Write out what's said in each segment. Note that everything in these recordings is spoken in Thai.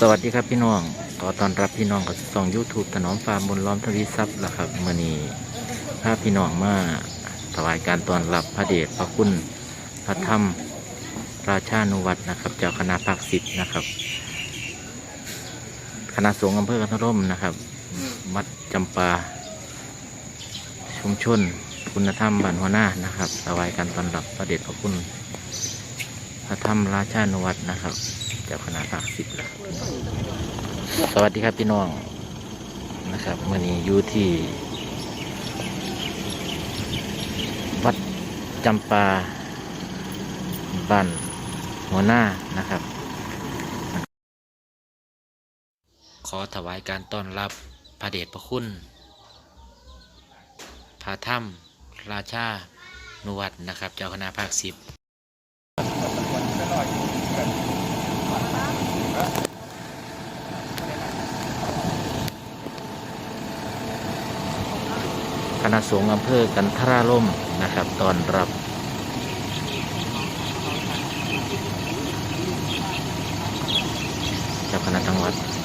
สวัสดีครับพี่น้อง ขอต้อนรับพี่น้องกับส่องยูทูบถนอมฟาร์มบนล้อมทวีทรัพย์ละครับเมื่อนี้พาพพี่น้องมาถวายการต้อนรับพระเดชพระคุณพระธรรมราชานุวัตรนะครับ เจ้าคณะภาคสิบนะครับ คณะสงฆ์อำเภอกันทร่มนะครับ วัดจำปา ชุมชน คุณธรรมบ้านหัวหน้านะครับถวายการต้อนรับพระเดชพระคุณพระธรรมราชานุวัตรนะครับ เจ้าคณะภาคสิบแล้วสวัสดีครับพี่น้องนะครับมื่อนี้อยู่ที่ วัดจำปาบ้านหัวหน้านะครับ ขอถวายการต้อนรับพระเดชพระคุณพระถ้ำราชานุวัตนะครับ เจ้าคณะภาคสิบ ณะสงฆ์อำเภอกันทราล่มนะครับตอนรับเจ้าคณะจังหวัด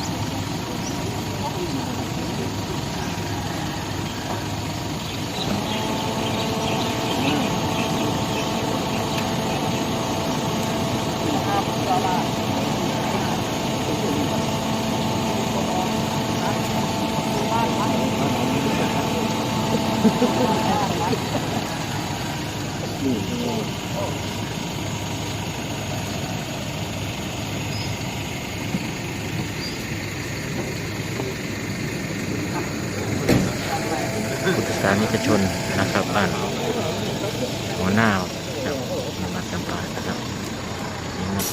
พุทธศาสนิกชนนะครับบ้านหัวหน้าจากนวัดจำปานะครับนี่นะ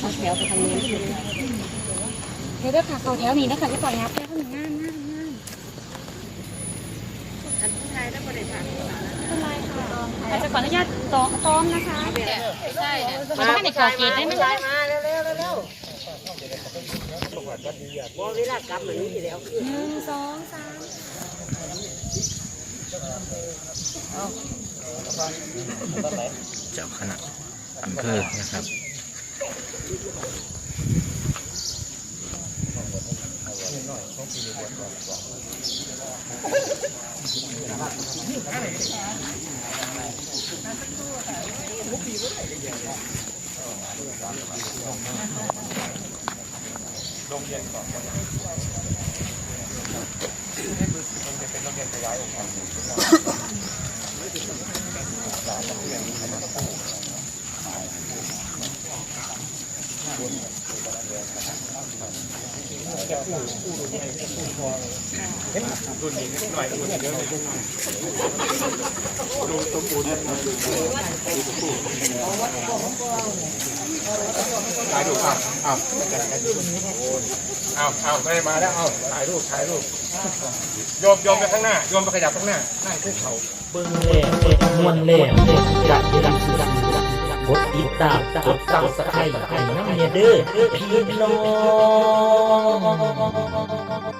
เอาแถวไปทางนี้ เดี๋ยวเด้อค่ะเขาแถวนี้นะคะจะปล่อยงับแค่ข้างหน้าหน้าหน้าอันไทยได้ประเด็นค่ะเป็นไรค่ะอาจจะขออนุญาตซ้อมซ้อมนะคะใช่มาให้ในขอเกตได้ไหมคะมาเร็วเร็วเร็วบ่เลากลับเหมือนนี้สิแล้วคือหนึ่งสองสามเจ้าคณะอำเภอนะครับ หน่อยเขาปีนี้บวชก่อนลงเย็นก่อน ถ่ายรูปอะอ้าวอ้าวอ้าวไม่ได้มาแล้วอ้าวถ่ายรูปถ่ายรูปโยมโยมไปข้างหน้าโยมไปขยับข้างหน้านั่งคุกเขาเบิ่งเล่มวนเล่เล่จัดยันสัด ติดตามกดซับสไครต์ให้น้ำเนี่ยเด้อพี่น้อง